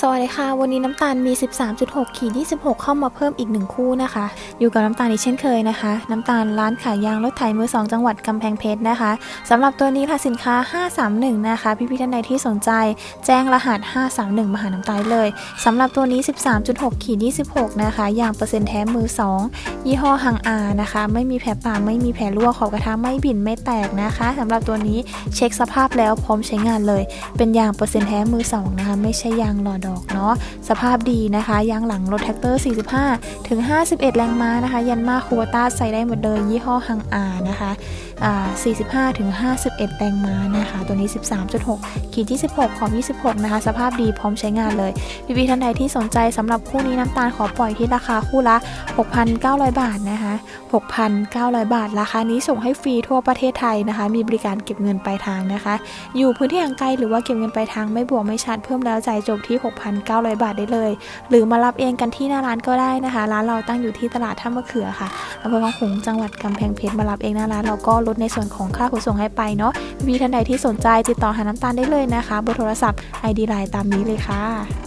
สวัสดีค่ะ วันนี้น้ำตาลมี 13.6ขีด26 เข้ามาเพิ่มอีก 1 คู่นะคะ อยู่กับน้ำตาลอีกเช่นเคยนะคะ น้ำตาลร้านขายยางรถไถมือ 2 จังหวัดกำแพงเพชรนะคะสำหรับตัวนี้ค่ะสินค้า 531 นะคะ พี่พี่ๆท่านใดที่สนใจ แจ้งรหัส 531 มาหาน้ำตาลเลยสำหรับตัวนี้ 13.6ขีด26 นะคะยางเปอร์เซ็นต์แท้มือ 2 ยี่ห้อฮังอานะคะ ไม่มีแผลปากไม่มีแผลรั่วขอบกระทะไม่บินไม่แตกนะคะสำหรับตัวนี้เช็คสภาพแล้วพร้อมใช้งานเลย เป็นยางเปอร์เซ็นต์แท้มือ2นะคะไม่ใช่ยางหล่อดอกเนาะสภาพดีนะคะยางหลังรถแท็กเตอร์ 45 ถึง 51 แรงม้านะคะ ยันมาคูวต้าใส่ได้หมดเลย ยี่ห้อฮังอานะคะ45ถึง51 แรงม้านะคะ ตัวนี้ 13.6ขีด26ของ26 นะคะ สภาพดีพร้อมใช้งานเลยพี่ๆท่านใดที่สนใจสำหรับคู่นี้น้ำตาลขอปล่อยที่ราคาคู่ละ 6,900 บาทนะคะ 6,900 บาท ราคานี้ส่งให้ฟรีทั่วประเทศไทยนะคะ มีบริการเก็บเงินปลายทางนะคะ อยู่พื้นที่ห่างไกลหรือว่าเก็บเงินปลายทางไม่บวกไม่ชัดเพิ่มแล้วจ่ายจบที่6,900 บาทได้เลย หรือมารับเองกันที่หน้าร้านก็ได้นะคะ ร้านเราตั้งอยู่ที่ตลาดท่ามะเขือค่ะอำเภอวังขงจังหวัดกำแพงเพชรมารับเองหน้าร้านเราก็ลดในส่วนของค่าขนส่งให้ไปเนาะวีท่านใดที่สนใจติดต่อหาน้ำตาลได้เลยนะคะเบอร์โทรศัพท์ ID ไลน์ตามนี้เลยค่ะ